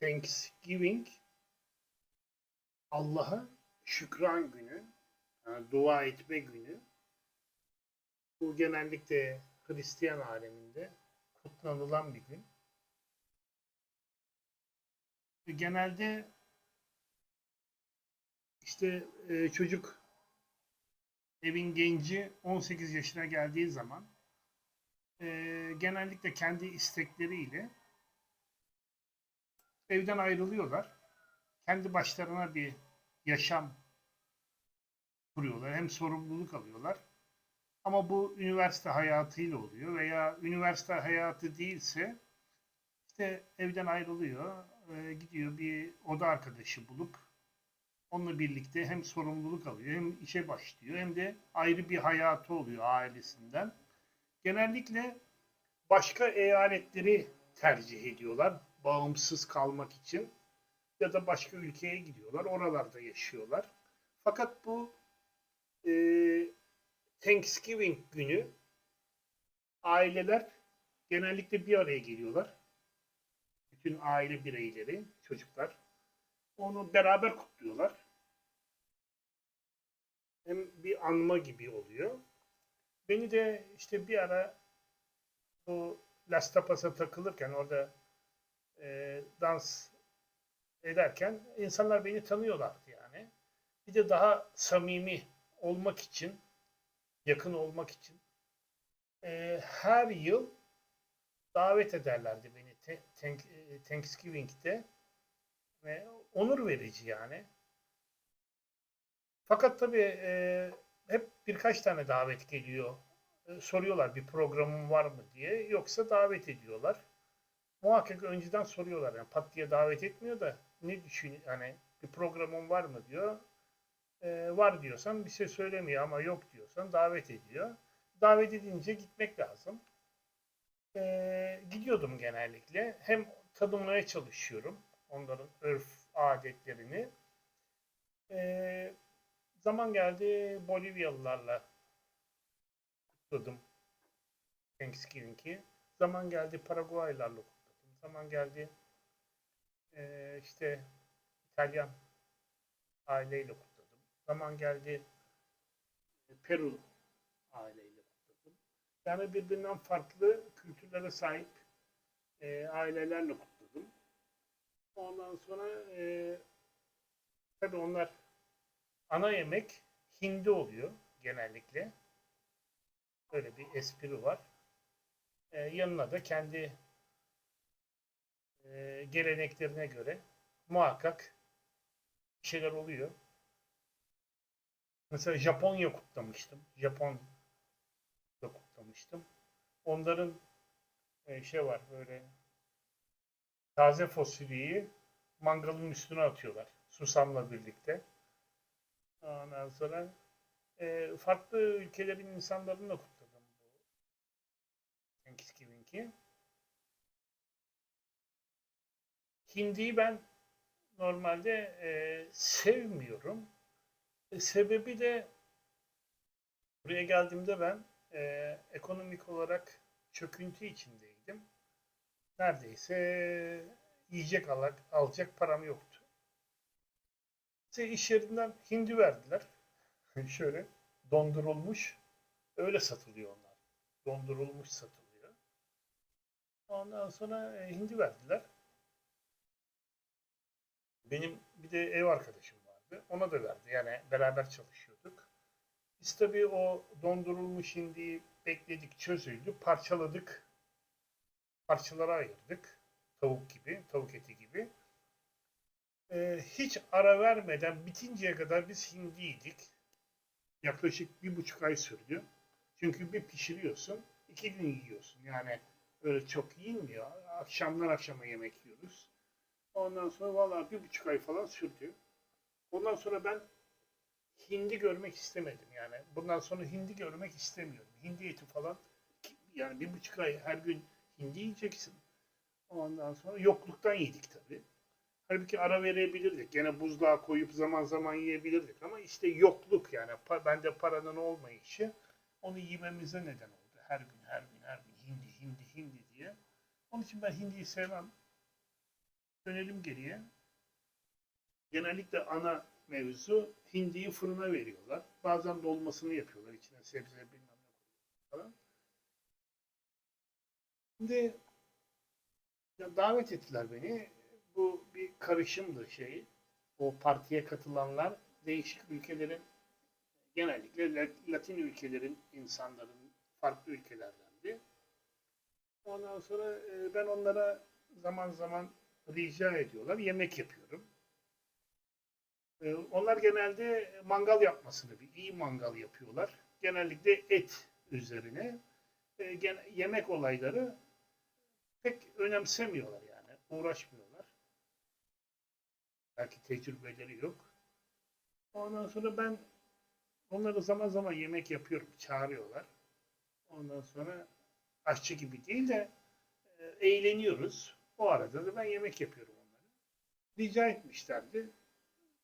Thanksgiving Allah'a şükran günü, yani dua etme günü. Bu genellikle Hristiyan aleminde kutlanılan bir gün. Ve genelde işte e, çocuk evin genci 18 yaşına geldiği zaman e, genellikle kendi istekleriyle evden ayrılıyorlar. Kendi başlarına bir yaşam kuruyorlar. Hem sorumluluk alıyorlar. Ama bu üniversite hayatıyla oluyor veya üniversite hayatı değilse işte evden ayrılıyor, e, gidiyor bir oda arkadaşı bulup onunla birlikte hem sorumluluk alıyor hem işe başlıyor hem de ayrı bir hayatı oluyor ailesinden. Genellikle başka eyaletleri tercih ediyorlar bağımsız kalmak için ya da başka ülkeye gidiyorlar, oralarda yaşıyorlar. Fakat bu e, Thanksgiving günü aileler genellikle bir araya geliyorlar. Bütün aile bireyleri, çocuklar. Onu beraber kutluyorlar. Hem bir anma gibi oluyor. Beni de işte bir ara bu Las Tapas'a takılırken orada e, dans ederken insanlar beni tanıyorlardı yani. Bir de daha samimi olmak için, yakın olmak için e, her yıl davet ederlerdi beni te- Thank- e, Thanksgiving'de ve onur verici yani. Fakat tabii e, hep birkaç tane davet geliyor. E, soruyorlar bir programın var mı diye. Yoksa davet ediyorlar. Muhakkak önceden soruyorlar. Yani pat diye davet etmiyor da ne düşün hani bir programın var mı diyor. E, var diyorsan bir şey söylemiyor ama yok diyorsan davet ediyor. Davet edince gitmek lazım. E, gidiyordum genellikle. Hem tanımaya çalışıyorum onların örf adetlerini. E, zaman geldi Bolivyalılarla kutladım Thanksgiving'i. Zaman geldi Paraguaylarla kutladım. Zaman geldi e, işte İtalyan aileyle kutladım. Zaman geldi e, Peru aileyle kutladım. Yani birbirinden farklı kültürlere sahip e, ailelerle kutladım. Ondan sonra e, tabii onlar ana yemek hindi oluyor genellikle. Böyle bir espri var. Ee, yanına da kendi e, geleneklerine göre muhakkak şeyler oluyor. Mesela Japonya kutlamıştım. Japon da kutlamıştım. Onların e, şey var böyle taze fasulyeyi mangalın üstüne atıyorlar. Susamla birlikte. Ondan sonra e, farklı ülkelerin insanlarını da kutladım bu Thanksgiving'i. Hindiyi ben normalde e, sevmiyorum. E, sebebi de buraya geldiğimde ben e, ekonomik olarak çöküntü içindeydim. Neredeyse yiyecek alak, alacak param yoktu. Size iş yerinden hindi verdiler. Şöyle dondurulmuş. Öyle satılıyor onlar. Dondurulmuş satılıyor. Ondan sonra e, hindi verdiler. Benim bir de ev arkadaşım vardı. Ona da verdi. Yani beraber çalışıyorduk. Biz tabii o dondurulmuş hindiyi bekledik, çözüldü, parçaladık. Parçalara ayırdık. Tavuk gibi, tavuk eti gibi. Ee, hiç ara vermeden bitinceye kadar biz hindi yedik. Yaklaşık bir buçuk ay sürdü. Çünkü bir pişiriyorsun, iki gün yiyorsun. Yani öyle çok yiyilmiyor. Akşamlar akşama yemek yiyoruz. Ondan sonra vallahi bir buçuk ay falan sürdü. Ondan sonra ben hindi görmek istemedim. Yani bundan sonra hindi görmek istemiyorum. Hindi eti falan yani bir buçuk ay her gün hindi yiyeceksin. Ondan sonra yokluktan yedik tabii. Halbuki ara verebilirdik. Gene buzluğa koyup zaman zaman yiyebilirdik. Ama işte yokluk yani. Pa- bende paranın olmayışı onu yememize neden oldu. Her gün, her gün, her gün hindi, hindi, hindi diye. Onun için ben hindiyi sevmem. Dönelim geriye. Genellikle ana mevzu hindiyi fırına veriyorlar. Bazen dolmasını yapıyorlar. içine sebze bilmem ne falan. Şimdi ya davet ettiler beni. Bu bir karışımdı şey. O partiye katılanlar değişik ülkelerin genellikle La- Latin ülkelerin insanların farklı ülkelerdendi. Ondan sonra e, ben onlara zaman zaman rica ediyorlar. Yemek yapıyorum. E, Onlar genelde mangal yapmasını, bir iyi mangal yapıyorlar. Genellikle et üzerine. E, gen- Yemek olayları pek önemsemiyorlar yani. Uğraşmıyorlar. Belki tecrübeleri yok. Ondan sonra ben onlara zaman zaman yemek yapıyorum. Çağırıyorlar. Ondan sonra aşçı gibi değil de e, eğleniyoruz. O arada da ben yemek yapıyorum onlara. Rica etmişlerdi.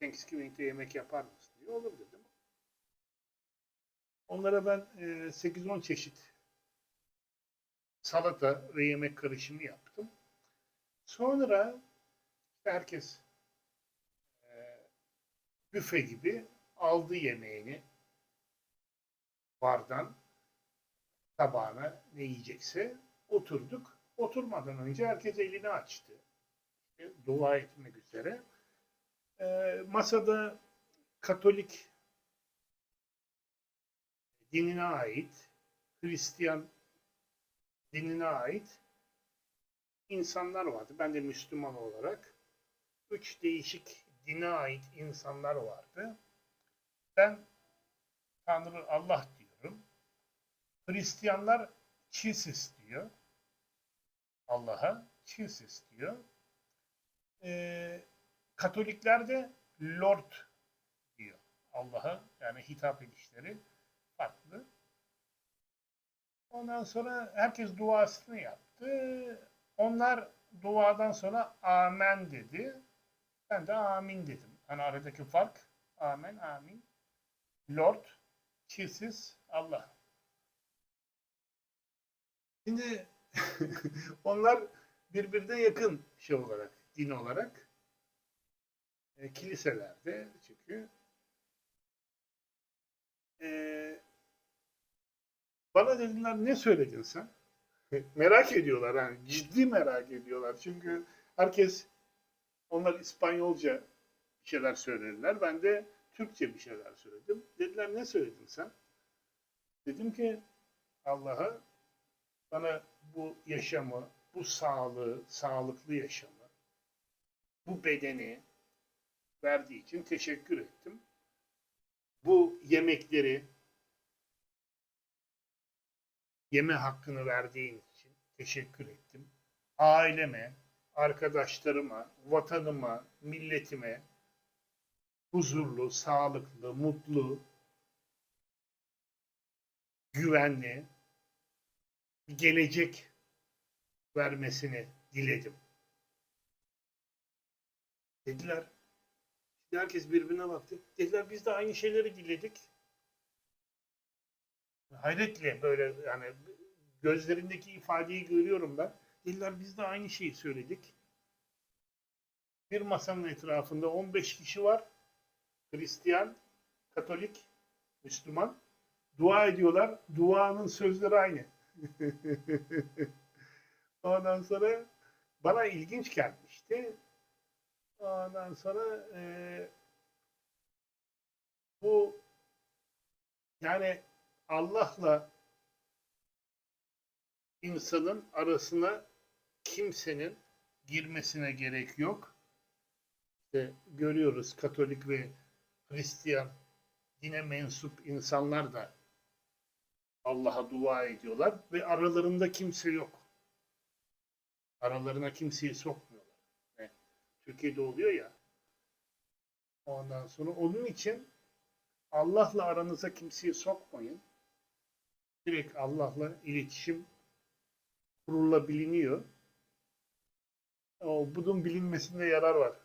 Thanksgiving'de yemek yapar mısın diye. Olur dedim. Onlara ben e, 8-10 çeşit salata ve yemek karışımı yaptım. Sonra herkes e, büfe gibi aldı yemeğini bardan tabağına ne yiyecekse oturduk. Oturmadan önce herkes elini açtı. İşte dua etmek üzere. Ee, masada Katolik dinine ait, Hristiyan dinine ait insanlar vardı. Ben de Müslüman olarak üç değişik dine ait insanlar vardı. Ben Tanrı Allah diyorum. Hristiyanlar Jesus diyor. Allah'a Jesus diyor. Ee, Katolikler de Lord diyor. Allah'a yani hitap edişleri farklı. Ondan sonra herkes duasını yaptı. Onlar duadan sonra amen dedi. Ben de amin dedim. Hani aradaki fark amen amin. Lord, Jesus, Allah. Şimdi onlar birbirine yakın şey olarak, din olarak. E, kiliselerde çünkü. E, bana dediler ne söyledin sen? merak ediyorlar yani ciddi merak ediyorlar. Çünkü herkes onlar İspanyolca bir şeyler söylediler. Ben de Türkçe bir şeyler söyledim. Dediler ne söyledin sen? Dedim ki Allah'a bana bu yaşamı, bu sağlığı, sağlıklı yaşamı, bu bedeni verdiği için teşekkür ettim. Bu yemekleri yeme hakkını verdiğin için teşekkür ettim. Aileme, arkadaşlarıma, vatanıma, milletime huzurlu, sağlıklı, mutlu, güvenli gelecek vermesini diledim. Dediler. Herkes birbirine baktı. Dediler biz de aynı şeyleri diledik. Hayretle böyle yani gözlerindeki ifadeyi görüyorum ben. Dediler biz de aynı şeyi söyledik. Bir masanın etrafında 15 kişi var. Hristiyan, Katolik, Müslüman. Dua ediyorlar. Duanın sözleri aynı. Ondan sonra bana ilginç gelmişti. Ondan sonra e, bu yani Allah'la insanın arasına kimsenin girmesine gerek yok. İşte görüyoruz Katolik ve Hristiyan dine mensup insanlar da Allah'a dua ediyorlar ve aralarında kimse yok. Aralarına kimseyi sokmuyorlar. Yani Türkiye'de oluyor ya. Ondan sonra onun için Allah'la aranıza kimseyi sokmayın. Direkt Allah'la iletişim kurulabiliniyor. O, bunun bilinmesinde yarar var.